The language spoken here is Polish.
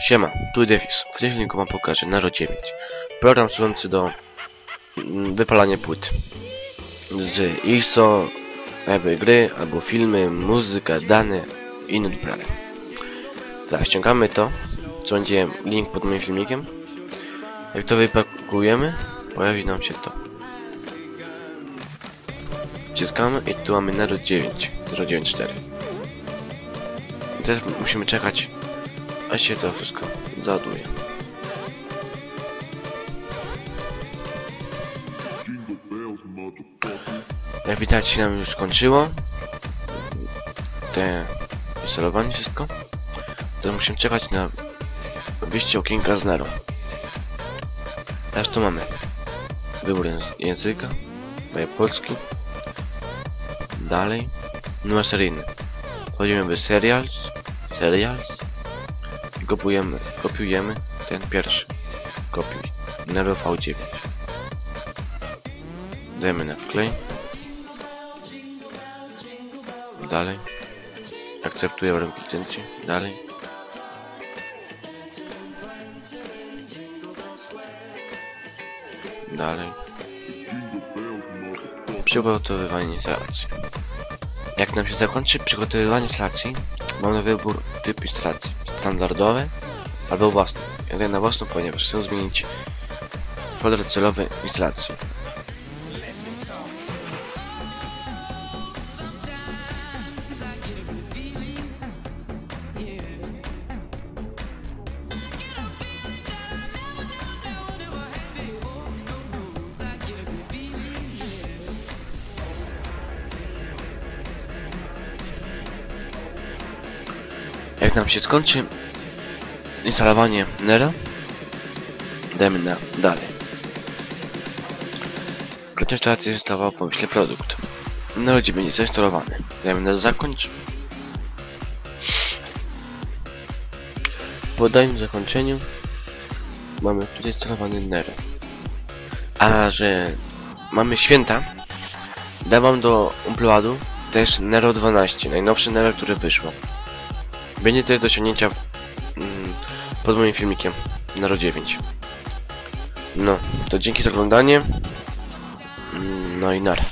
Siema, tu Defis. W tym filmiku wam pokażę Nero 9. Program służący do mm, wypalania płyt. Z ISO, jakby gry, albo filmy, muzyka, dane i inne wybrane. Teraz ściągamy to, co będzie link pod moim filmikiem. Jak to wypakujemy, pojawi nam się to. Wciskamy i tu mamy Nero 9, 094. I teraz musimy czekać a się to wszystko załaduje. Jak widać się nam już skończyło. Te instalowanie wszystko. Teraz musimy czekać na wyjście okienka z Nero. Teraz tu mamy wybór jęz- języka, daję polski. Dalej, numer seryjny. Wchodzimy w serials, serials kopiujemy, kopiujemy ten pierwszy. Kopiuj. Nero V9. Dajemy na wklej. Dalej. Akceptuję warunki licencji. Dalej. Dalej. Przygotowywanie instalacji. Jak nam się zakończy przygotowywanie instalacji, mamy wybór typ instalacji. Standardowe albo własny. Jadę na własną, ponieważ chcę zmienić folder celowy instalacji. Nam się skończy instalowanie Nero, dajmy na dalej. Krótko instalacja została po wyśle produkt. Nero 9 jest zainstalowany. Dajmy na zakończ. Po danym zakończeniu mamy tutaj instalowany Nero. A że mamy święta, dawam do uploadu też Nero 12, najnowsze Nero, które wyszło. Będzie też do osiągnięcia mm, pod moim filmikiem Nero 9. No, to dzięki za oglądanie. Mm, No i nara.